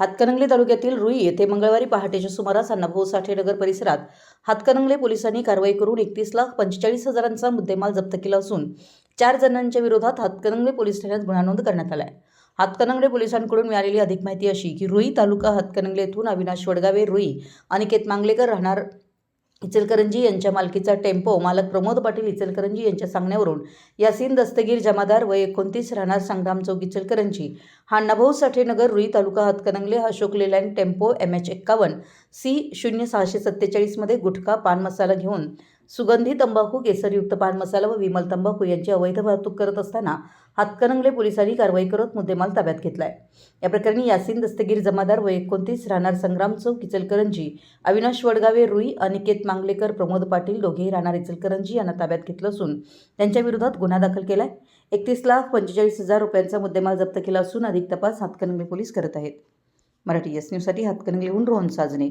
हातकणंगले तालुक्यातील रुई येथे मंगळवारी पहाटेच्या सुमारास अण्णाभाऊ साठे नगर परिसरात हातकणंगले पोलिसांनी कारवाई करून एकतीस लाख पंचेचाळीस हजारांचा मुद्देमाल जप्त केला असून चार जणांच्या विरोधात हातकणंगले पोलीस ठाण्यात गुन्हा नोंद करण्यात आला आहे हातकणंगले पोलिसांकडून मिळालेली अधिक माहिती अशी की रुई तालुका हातकणंगले येथून अविनाश वडगावे रुई अनिकेत मांगलेकर राहणार इचलकरंजी यांच्या मालकीचा टेम्पो मालक प्रमोद पाटील इचलकरंजी यांच्या सांगण्यावरून यासीन दस्तगीर जमादार व एकोणतीस राहणार संग्राम चौक इचलकरंजी. हा नभऊ साठेनगर रुई तालुका हातकणंगले हा Ashok Leyland tempo M H एक्कावन्न सी शून्य सहाशे सत्तेचाळीसमध्ये गुटखा पान मसाला घेऊन सुगंधी तंबाखू केसरयुक्त पान मसाला व विमल तंबाखू यांची अवैध वाहतूक करत असताना हातकणंगले पोलिसांनी कारवाई करत मुद्देमाल ताब्यात घेतलाय. या प्रकरणी यासीन दस्तगीर जमादार व एकोणतीस राहणार संग्राम चौक इचलकरंजी अविनाश वडगावे रुई अनिकेत मांगलेकर प्रमोद पाटील दोघेही राहणार इचलकरंजी यांना ताब्यात घेतलं असून त्यांच्या विरोधात गुन्हा दाखल केला आहे एकतीस लाख पंचेचाळीस हजार रुपयांचा मुद्देमाल जप्त केला असून अधिक तपास हातकणंगले पोलीस करत आहेत. मराठी एस न्यूजसाठी हातकणंगलेहून रोहन साजने.